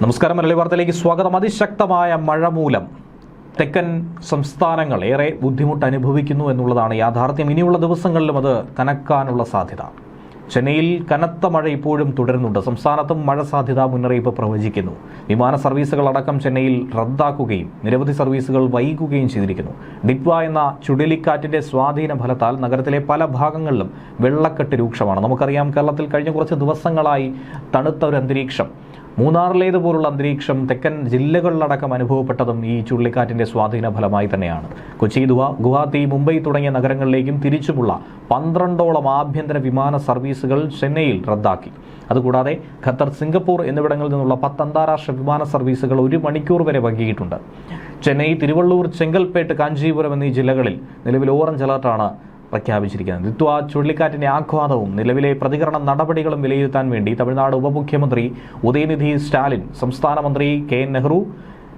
നമസ്കാരം മലയാളി വാർത്തയിലേക്ക് സ്വാഗതം. അതിശക്തമായ മഴ മൂലം തെക്കൻ സംസ്ഥാനങ്ങൾ ഏറെ ബുദ്ധിമുട്ട് അനുഭവിക്കുന്നു എന്നുള്ളതാണ് യാഥാർത്ഥ്യം. ഇനിയുള്ള ദിവസങ്ങളിലും അത് കനക്കാനുള്ള സാധ്യത. ചെന്നൈയിൽ കനത്ത മഴ ഇപ്പോഴും തുടരുന്നുണ്ട്. സംസ്ഥാനത്തും മഴ സാധ്യത മുന്നറിയിപ്പ് പ്രവചിക്കുന്നു. വിമാന സർവീസുകൾ അടക്കം ചെന്നൈയിൽ റദ്ദാക്കുകയും നിരവധി സർവീസുകൾ വൈകുകയും ചെയ്തിരിക്കുന്നു. ഡിപ്വ എന്ന ചുഴലിക്കാറ്റിന്റെ സ്വാധീന ഫലത്താൽ നഗരത്തിലെ പല ഭാഗങ്ങളിലും വെള്ളക്കെട്ട് രൂക്ഷമാണ്. നമുക്കറിയാം കേരളത്തിൽ കഴിഞ്ഞ കുറച്ച് ദിവസങ്ങളായി തണുത്ത ഒരു അന്തരീക്ഷം മൂന്നാറിലേതുപോലുള്ള അന്തരീക്ഷം തെക്കൻ ജില്ലകളിലടക്കം അനുഭവപ്പെട്ടതും ഈ ചുഴലിക്കാറ്റിന്റെ സ്വാധീന ഫലമായി തന്നെയാണ്. കൊച്ചി ഗുവാഹത്തി മുംബൈ തുടങ്ങിയ നഗരങ്ങളിലേക്കും തിരിച്ചുമുള്ള പന്ത്രണ്ടോളം ആഭ്യന്തര വിമാന സർവീസുകൾ ചെന്നൈയിൽ റദ്ദാക്കി. അതുകൂടാതെ ഖത്തർ സിംഗപ്പൂർ എന്നിവിടങ്ങളിൽ നിന്നുള്ള പത്ത് അന്താരാഷ്ട്ര വിമാന സർവീസുകൾ ഒരു മണിക്കൂർ വരെ വൈകിയിട്ടുണ്ട്. ചെന്നൈ തിരുവള്ളൂർ ചെങ്കൽപ്പേട്ട് കാഞ്ചീപുരം എന്നീ ജില്ലകളിൽ നിലവിൽ ഓറഞ്ച് അലർട്ടാണ് പ്രഖ്യാപിച്ചിരിക്കുന്നത്. ദിത്വ ചുഴലിക്കാറ്റിന്റെ ആഘാതവും നിലവിലെ പ്രതികരണ നടപടികളും വിലയിരുത്താൻ വേണ്ടി തമിഴ്നാട് ഉപമുഖ്യമന്ത്രി ഉദയനിധി സ്റ്റാലിൻ സംസ്ഥാന മന്ത്രി K N Nehru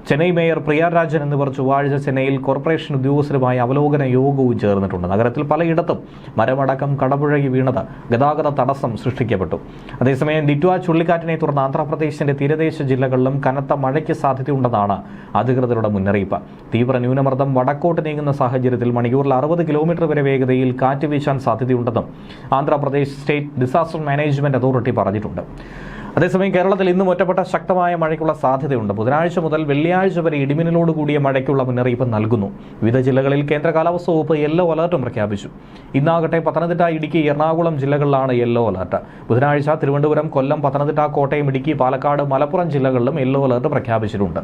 Chennai mayor Priya Rajan എന്നിവർ ചൊവ്വാഴ്ച ചെന്നൈയിൽ കോർപ്പറേഷൻ ഉദ്യോഗസ്ഥരുമായി അവലോകന യോഗവും ചേർന്നിട്ടുണ്ട്. നഗരത്തിൽ പലയിടത്തും മരമടക്കം കടപുഴകി വീണത് ഗതാഗത തടസ്സം സൃഷ്ടിക്കപ്പെട്ടു. അതേസമയം ഡിറ്റ്വ ചുഴലിക്കാറ്റിനെ തുടർന്ന് ആന്ധ്രാപ്രദേശിന്റെ തീരദേശ ജില്ലകളിലും കനത്ത മഴയ്ക്ക് സാധ്യതയുണ്ടെന്നാണ് അധികൃതരുടെ മുന്നറിയിപ്പ്. തീവ്ര ന്യൂനമർദ്ദം വടക്കോട്ട് നീങ്ങുന്ന സാഹചര്യത്തിൽ മണിക്കൂറിൽ അറുപത് കിലോമീറ്റർ വരെ വേഗതയിൽ കാറ്റ് വീശാൻ സാധ്യതയുണ്ടെന്നും Andhra Pradesh state disaster management authority പറഞ്ഞിട്ടുണ്ട്. അതേസമയം കേരളത്തിൽ ഇന്നും ഒറ്റപ്പെട്ട ശക്തമായ മഴയ്ക്കുള്ള സാധ്യതയുണ്ട്. ബുധനാഴ്ച മുതൽ വെള്ളിയാഴ്ച വരെ ഇടിമിന്നലോട് കൂടിയ മഴയ്ക്കുള്ള മുന്നറിയിപ്പ് നൽകുന്നു. വിവിധ ജില്ലകളിൽ കേന്ദ്ര കാലാവസ്ഥ വകുപ്പ് യെല്ലോ അലർട്ടും പ്രഖ്യാപിച്ചു. ഇന്നാകട്ടെ പത്തനംതിട്ട ഇടുക്കി എറണാകുളം ജില്ലകളിലാണ് യെല്ലോ അലർട്ട്. ബുധനാഴ്ച തിരുവനന്തപുരം കൊല്ലം പത്തനംതിട്ട കോട്ടയം ഇടുക്കി പാലക്കാട് മലപ്പുറം ജില്ലകളിലും യെല്ലോ അലർട്ട് പ്രഖ്യാപിച്ചിട്ടുണ്ട്.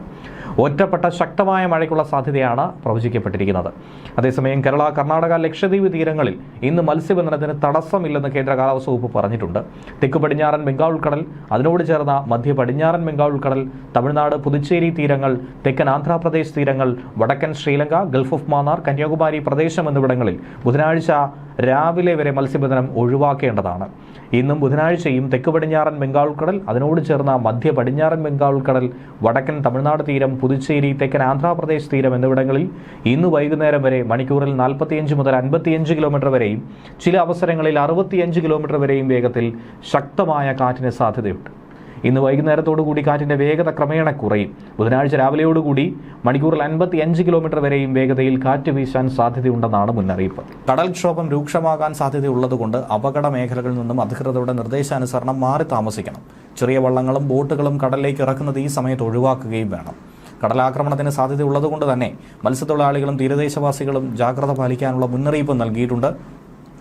ഒറ്റപ്പെട്ട ശക്തമായ മഴയ്ക്കുള്ള സാധ്യതയാണ് പ്രവചിക്കപ്പെട്ടിരിക്കുന്നത്. അതേസമയം കേരള കർണാടക ലക്ഷദ്വീപ് തീരങ്ങളിൽ ഇന്ന് മത്സ്യബന്ധനത്തിന് തടസ്സമില്ലെന്ന് കേന്ദ്ര കാലാവസ്ഥ വകുപ്പ് പറഞ്ഞിട്ടുണ്ട്. തെക്ക് പടിഞ്ഞാറൻ ബംഗാൾ ഉൾക്കടൽ അതിനോട് ചേർന്ന മധ്യ പടിഞ്ഞാറൻ ബംഗാൾ ഉൾക്കടൽ തമിഴ്നാട് പുതുച്ചേരി തീരങ്ങൾ തെക്കൻ ആന്ധ്രാപ്രദേശ് തീരങ്ങൾ വടക്കൻ ശ്രീലങ്ക ഗൾഫ് ഓഫ് മാന്നാർ കന്യാകുമാരി പ്രദേശം എന്നിവിടങ്ങളിൽ ബുധനാഴ്ച രാവിലെ വരെ മത്സ്യബന്ധനം ഒഴിവാക്കേണ്ടതാണ്. ഇന്നും ബുധനാഴ്ചയും തെക്ക് പടിഞ്ഞാറൻ ബംഗാൾ ഉൾക്കടൽ അതിനോട് ചേർന്ന മധ്യ പടിഞ്ഞാറൻ ബംഗാൾ ഉൾക്കടൽ വടക്കൻ തമിഴ്നാട് തീരം പുതുച്ചേരി തെക്കൻ ആന്ധ്രാപ്രദേശ് തീരം എന്നിവിടങ്ങളിൽ ഇന്ന് വൈകുന്നേരം വരെ മണിക്കൂറിൽ നാൽപ്പത്തിയഞ്ച് മുതൽ അൻപത്തിയഞ്ച് കിലോമീറ്റർ വരെയും ചില അവസരങ്ങളിൽ അറുപത്തിയഞ്ച് കിലോമീറ്റർ വരെയും വേഗത്തിൽ ശക്തമായ കാറ്റിന് സാധ്യതയുണ്ട്. ഇന്ന് വൈകുന്നേരത്തോടുകൂടി കാറ്റിന്റെ വേഗത ക്രമേണ കുറയും. ബുധനാഴ്ച രാവിലെയോടുകൂടി മണിക്കൂറിൽ അൻപത്തി അഞ്ച് കിലോമീറ്റർ വരെയും വേഗതയിൽ കാറ്റ് വീശാൻ സാധ്യതയുണ്ടെന്നാണ് മുന്നറിയിപ്പ്. കടൽക്ഷോഭം രൂക്ഷമാകാൻ സാധ്യതയുള്ളതുകൊണ്ട് അപകട മേഖലകളിൽ നിന്നും അധികൃതരുടെ നിർദ്ദേശാനുസരണം മാറി താമസിക്കണം. ചെറിയ വള്ളങ്ങളും ബോട്ടുകളും കടലിലേക്ക് ഇറക്കുന്നത് ഈ സമയത്ത് ഒഴിവാക്കുകയും വേണം. കടലാക്രമണത്തിന് സാധ്യതയുള്ളതുകൊണ്ട് തന്നെ മത്സ്യത്തൊഴിലാളികളും തീരദേശവാസികളും ജാഗ്രത പാലിക്കാനുള്ള മുന്നറിയിപ്പ് നൽകിയിട്ടുണ്ട്.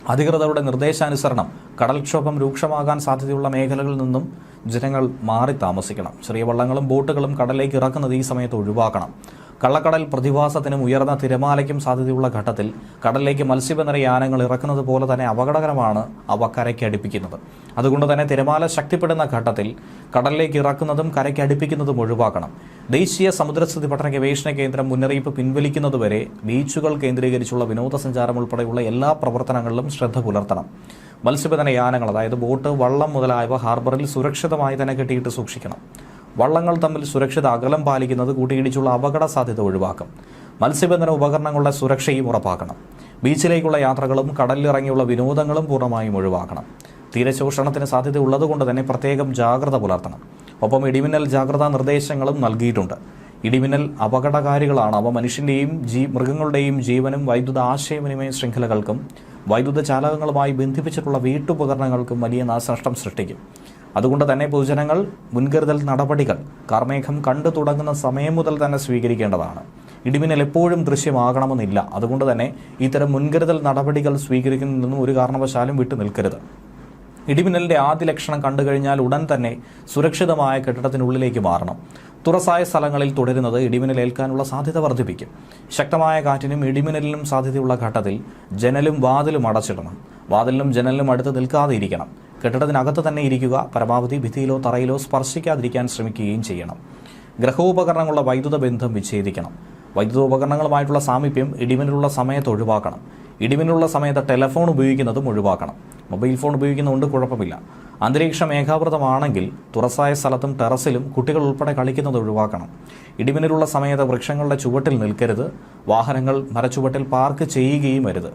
അധികൃതരുടെ നിർദ്ദേശാനുസരണം കടൽക്ഷോഭം രൂക്ഷമാകാൻ സാധ്യതയുള്ള മേഖലകളിൽ നിന്നും ജനങ്ങൾ മാറി താമസിക്കണം. ചെറിയ വള്ളങ്ങളും ബോട്ടുകളും കടലിലേക്ക് ഇറക്കുന്നത് ഈ സമയത്ത് ഒഴിവാക്കണം. കള്ളക്കടൽ പ്രതിഭാസത്തിനും ഉയർന്ന തിരമാലയ്ക്കും സാധ്യതയുള്ള ഘട്ടത്തിൽ കടലിലേക്ക് മത്സ്യബന്ധന യാനങ്ങൾ ഇറക്കുന്നത് പോലെ തന്നെ അപകടകരമാണ് അവ കരയ്ക്ക് അടുപ്പിക്കുന്നത്. അതുകൊണ്ട് തന്നെ തിരമാല ശക്തിപ്പെടുന്ന ഘട്ടത്തിൽ കടലിലേക്ക് ഇറക്കുന്നതും കരയ്ക്ക് അടുപ്പിക്കുന്നതും ഒഴിവാക്കണം. ദേശീയ സമുദ്രസ്ഥിതി പഠന ഗവേഷണ കേന്ദ്രം മുന്നറിയിപ്പ് പിൻവലിക്കുന്നതുവരെ ബീച്ചുകൾ കേന്ദ്രീകരിച്ചുള്ള വിനോദസഞ്ചാരം ഉൾപ്പെടെയുള്ള എല്ലാ പ്രവർത്തനങ്ങളിലും ശ്രദ്ധ പുലർത്തണം. മത്സ്യബന്ധന യാനങ്ങൾ അതായത് ബോട്ട് വള്ളം മുതലായവ ഹാർബറിൽ സുരക്ഷിതമായി തന്നെ കെട്ടിയിട്ട് സൂക്ഷിക്കണം. വള്ളങ്ങൾ തമ്മിൽ സുരക്ഷിത അകലം പാലിക്കുന്നത് കൂട്ടിയിടിച്ചുള്ള അപകട സാധ്യത ഒഴിവാക്കും. മത്സ്യബന്ധന ഉപകരണങ്ങളുടെ സുരക്ഷയും ഉറപ്പാക്കണം. ബീച്ചിലേക്കുള്ള യാത്രകളും കടലിലിറങ്ങിയുള്ള വിനോദങ്ങളും പൂർണമായും ഒഴിവാക്കണം. തീരശോഷണത്തിന് സാധ്യത ഉള്ളതുകൊണ്ട് തന്നെ പ്രത്യേകം ജാഗ്രത പുലർത്തണം. ഒപ്പം ഇടിമിന്നൽ ജാഗ്രതാ നിർദ്ദേശങ്ങളും നൽകിയിട്ടുണ്ട്. ഇടിമിന്നൽ അപകടകാരികളാണ്. അവ മനുഷ്യന്റെയും ജീ മൃഗങ്ങളുടെയും ജീവനും വൈദ്യുത ആശയവിനിമയ ശൃംഖലകൾക്കും വൈദ്യുത ചാലകങ്ങളുമായി ബന്ധിപ്പിച്ചിട്ടുള്ള വീട്ടുപകരണങ്ങൾക്കും വലിയ നാശനഷ്ടം സൃഷ്ടിക്കും. അതുകൊണ്ട് തന്നെ പൊതുജനങ്ങൾ മുൻകരുതൽ നടപടികൾ കാർമേഘം കണ്ടു തുടങ്ങുന്ന സമയം മുതൽ തന്നെ സ്വീകരിക്കേണ്ടതാണ്. ഇടിമിന്നൽ എപ്പോഴും ദൃശ്യമാകണമെന്നില്ല. അതുകൊണ്ട് തന്നെ ഇത്തരം മുൻകരുതൽ നടപടികൾ സ്വീകരിക്കുന്നതിൽ ഒരു കാരണവശാലും വിട്ടു നിൽക്കരുത്. ഇടിമിന്നലിന്റെ ആദ്യ ലക്ഷണം കണ്ടു കഴിഞ്ഞാൽ ഉടൻ തന്നെ സുരക്ഷിതമായ കെട്ടിടത്തിനുള്ളിലേക്ക് മാറണം. തുറസായ സ്ഥലങ്ങളിൽ തുടരുന്നത് ഇടിമിന്നലേൽക്കാനുള്ള സാധ്യത വർദ്ധിപ്പിക്കും. ശക്തമായ കാറ്റിനും ഇടിമിന്നലിനും സാധ്യതയുള്ള ഘട്ടത്തിൽ ജനലും വാതിലും അടച്ചിടണം. വാതിലിനും ജനലിനും അടുത്ത് നിൽക്കാതെ ഇരിക്കണം കെട്ടിടത്തിനകത്ത് തന്നെ ഇരിക്കുക പരമാവധി ഭിത്തിയിലോ തറയിലോ സ്പർശിക്കാതിരിക്കാൻ ശ്രമിക്കുകയും ചെയ്യണം. ഗ്രഹോപകരണങ്ങളുടെ വൈദ്യുത ബന്ധം വിച്ഛേദിക്കണം. വൈദ്യുത ഉപകരണങ്ങളുമായിട്ടുള്ള സാമീപ്യം ഇടിമിന്നലുള്ള സമയത്ത് ഒഴിവാക്കണം. ഇടിമിന്നലുള്ള സമയത്ത് ടെലഫോൺ ഉപയോഗിക്കുന്നതും ഒഴിവാക്കണം. മൊബൈൽ ഫോൺ ഉപയോഗിക്കുന്നതുകൊണ്ട് കുഴപ്പമില്ല. അന്തരീക്ഷം ഏകാവൃതമാണെങ്കിൽ തുറസായ സ്ഥലത്തും ടെറസിലും കുട്ടികൾ ഉൾപ്പെടെ കളിക്കുന്നത് ഒഴിവാക്കണം. ഇടിമിന്നലുള്ള സമയത്ത് വൃക്ഷങ്ങളുടെ ചുവട്ടിൽ നിൽക്കരുത്. വാഹനങ്ങൾ മരച്ചുവട്ടിൽ പാർക്ക് ചെയ്യുകയും അരുത്.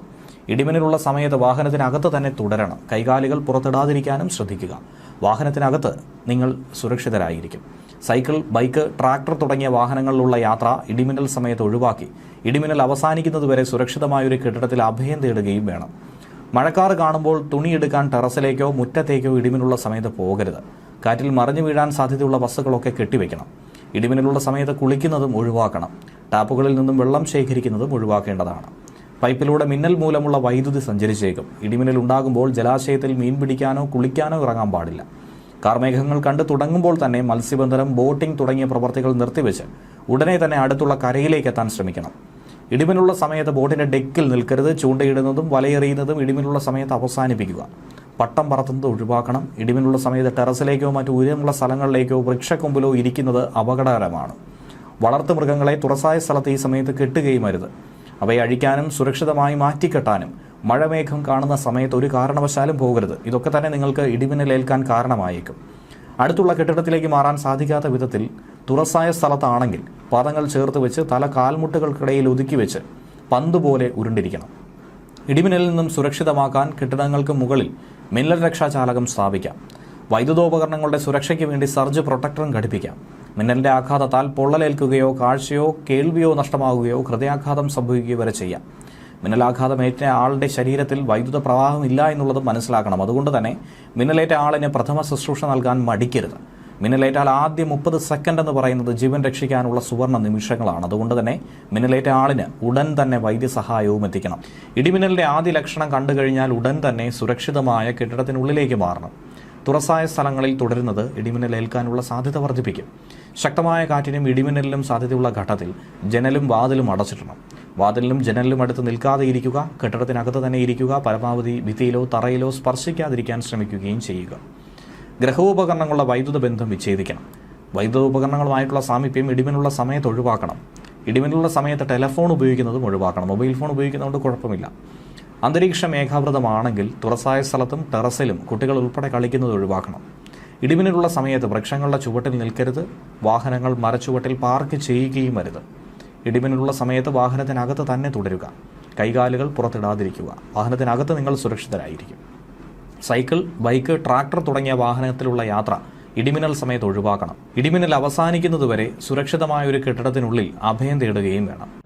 ഇടിമിന്നലുള്ള സമയത്ത് വാഹനത്തിനകത്ത് തന്നെ തുടരണം. കൈകാലുകൾ പുറത്തിടാതിരിക്കാനും ശ്രദ്ധിക്കുക. വാഹനത്തിനകത്ത് നിങ്ങൾ സുരക്ഷിതരായിരിക്കും. സൈക്കിൾ ബൈക്ക് ട്രാക്ടർ തുടങ്ങിയ വാഹനങ്ങളിലുള്ള യാത്ര ഇടിമിന്നൽ സമയത്ത് ഒഴിവാക്കി. ഇടിമിന്നൽ അവസാനിക്കുന്നതുവരെ സുരക്ഷിതമായ ഒരു കെട്ടിടത്തിൽ അഭയം തേടുകയും വേണം. മഴക്കാറ് കാണുമ്പോൾ തുണിയെടുക്കാൻ ടെറസിലേക്കോ മുറ്റത്തേക്കോ ഇടിമിനുള്ള സമയത്ത് പോകരുത്. കാറ്റിൽ മറിഞ്ഞു വീഴാൻ സാധ്യതയുള്ള വസ്തുക്കളൊക്കെ കെട്ടിവെക്കണം. ഇടിമിന്നലുള്ള സമയത്ത് കുളിക്കുന്നതും ഒഴിവാക്കണം. ടാപ്പുകളിൽ നിന്നും വെള്ളം ശേഖരിക്കുന്നതും ഒഴിവാക്കേണ്ടതാണ്. പൈപ്പിലൂടെ മിന്നൽ മൂലമുള്ള വൈദ്യുതി സഞ്ചരിച്ചേക്കും. ഇടിമിന്നൽ ഉണ്ടാകുമ്പോൾ ജലാശയത്തിൽ മീൻ പിടിക്കാനോ കുളിക്കാനോ ഇറങ്ങാൻ പാടില്ല. കാർമേഘങ്ങൾ കണ്ടു തുടങ്ങുമ്പോൾ തന്നെ മത്സ്യബന്ധനം ബോട്ടിംഗ് തുടങ്ങിയ പ്രവർത്തികൾ നിർത്തിവെച്ച് ഉടനെ തന്നെ അടുത്തുള്ള കരയിലേക്ക് എത്താൻ ശ്രമിക്കണം. ഇടിമിനുള്ള സമയത്ത് ബോട്ടിന്റെ ഡെക്കിൽ നിൽക്കരുത് ചൂണ്ടയിടുന്നതും വലയെറിയുന്നതും ഇടിമിനുള്ള സമയത്ത് അവസാനിപ്പിക്കുക. പട്ടം പറത്തുന്നത് ഒഴിവാക്കണം. ഇടിമിനുള്ള സമയത്ത് ടെറസിലേക്കോ മറ്റു ഉയരമുള്ള സ്ഥലങ്ങളിലേക്കോ വൃക്ഷക്കൊമ്പിലോ ഇരിക്കുന്നത് അപകടകരമാണ്. വളർത്തു മൃഗങ്ങളെ തുറസായ സ്ഥലത്ത് ഈ സമയത്ത് കെട്ടുകയും അരുത്. അവയെ അഴിക്കാനും സുരക്ഷിതമായി മാറ്റിക്കെട്ടാനും മഴമേഘം കാണുന്ന സമയത്ത് ഒരു കാരണവശാലും പോകരുത്. ഇതൊക്കെ തന്നെ നിങ്ങൾക്ക് ഇടിമിന്നലേൽക്കാൻ കാരണമായേക്കും. അടുത്തുള്ള കെട്ടിടത്തിലേക്ക് മാറാൻ സാധിക്കാത്ത വിധത്തിൽ തുറസായ സ്ഥലത്താണെങ്കിൽ പാദങ്ങൾ ചേർത്ത് വെച്ച് തല കാൽമുട്ടുകൾക്കിടയിൽ ഒതുക്കി വെച്ച് പന്ത് പോലെ ഉരുണ്ടിരിക്കണം. ഇടിമിന്നലിൽ നിന്നും സുരക്ഷിതമാക്കാൻ കെട്ടിടങ്ങൾക്ക് മുകളിൽ മിന്നൽ രക്ഷാചാലകം സ്ഥാപിക്കാം. വൈദ്യുതോപകരണങ്ങളുടെ സുരക്ഷയ്ക്ക് വേണ്ടി സർജ് പ്രൊട്ടക്ടറും ഘടിപ്പിക്കാം. മിന്നലിന്റെ ആഘാതത്താൽ പൊള്ളലേൽക്കുകയോ കാഴ്ചയോ കേൾവിയോ നഷ്ടമാവുകയോ ഹൃദയാഘാതം സംഭവിക്കുകയോ വരെ ചെയ്യാം. മിന്നലാഘാതമേറ്റ ആളുടെ ശരീരത്തിൽ വൈദ്യുത പ്രവാഹം ഇല്ല എന്നുള്ളത് മനസ്സിലാക്കണം. അതുകൊണ്ട് തന്നെ മിന്നലേറ്റ ആളിന് പ്രഥമ ശുശ്രൂഷ നൽകാൻ മടിക്കരുത്. മിന്നലേറ്റാൽ ആദ്യ മുപ്പത് സെക്കൻഡ് എന്ന് പറയുന്നത് ജീവൻ രക്ഷിക്കാനുള്ള സുവർണ നിമിഷങ്ങളാണ്. അതുകൊണ്ട് തന്നെ മിന്നലേറ്റ ആളിന് ഉടൻ തന്നെ വൈദ്യസഹായവും എത്തിക്കണം. ഇടിമിന്നലിന്റെ ആദ്യ ലക്ഷണം കണ്ടു കഴിഞ്ഞാൽ ഉടൻ തന്നെ സുരക്ഷിതമായ കെട്ടിടത്തിനുള്ളിലേക്ക് മാറണം. തുറസായ സ്ഥലങ്ങളിൽ തുടരുന്നത് ഇടിമിന്നലേൽക്കാനുള്ള സാധ്യത വർദ്ധിപ്പിക്കും. ശക്തമായ കാറ്റിനും ഇടിമിന്നലിനും സാധ്യതയുള്ള ഘട്ടത്തിൽ ജനലും വാതിലും അടച്ചിടണം. വാതിലിനും ജനലിലും അടുത്ത് നിൽക്കാതെ ഇരിക്കുക കെട്ടിടത്തിനകത്ത് തന്നെ ഇരിക്കുക പരമാവധി ഭിത്തിയിലോ തറയിലോ സ്പർശിക്കാതിരിക്കാൻ ശ്രമിക്കുകയും ചെയ്യുക. ഗ്രഹോപകരണങ്ങളുടെ വൈദ്യുത ബന്ധം വിച്ഛേദിക്കണം. വൈദ്യുത ഉപകരണങ്ങളുമായിട്ടുള്ള സാമീപ്യം ഇടിമിനുള്ള സമയത്ത് ഒഴിവാക്കണം. ഇടിമിനുള്ള സമയത്ത് ടെലഫോൺ ഉപയോഗിക്കുന്നതും ഒഴിവാക്കണം. മൊബൈൽ ഫോൺ ഉപയോഗിക്കുന്നതുകൊണ്ട് കുഴപ്പമില്ല. അന്തരീക്ഷ മേഘാവൃതമാണെങ്കിൽ തുറസായ സ്ഥലത്തും ടെറസിലും കുട്ടികൾ ഉൾപ്പെടെ കളിക്കുന്നത് ഒഴിവാക്കണം. ഇടിമിന്നലുള്ള സമയത്ത് വൃക്ഷങ്ങളുടെ ചുവട്ടിൽ നിൽക്കരുത്. വാഹനങ്ങൾ മരച്ചുവട്ടിൽ പാർക്ക് ചെയ്യുകയും വരുത് ഇടിമിന്നലുള്ള സമയത്ത് വാഹനത്തിനകത്ത് തന്നെ തുടരുക. കൈകാലുകൾ പുറത്തിടാതിരിക്കുക. വാഹനത്തിനകത്ത് നിങ്ങൾ സുരക്ഷിതരായിരിക്കും. സൈക്കിൾ ബൈക്ക് ട്രാക്ടർ തുടങ്ങിയ വാഹനത്തിലുള്ള യാത്ര ഇടിമിന്നൽ സമയത്ത് ഒഴിവാക്കണം. ഇടിമിന്നൽ അവസാനിക്കുന്നതുവരെ സുരക്ഷിതമായ ഒരു കെട്ടിടത്തിനുള്ളിൽ അഭയം തേടുകയും വേണം.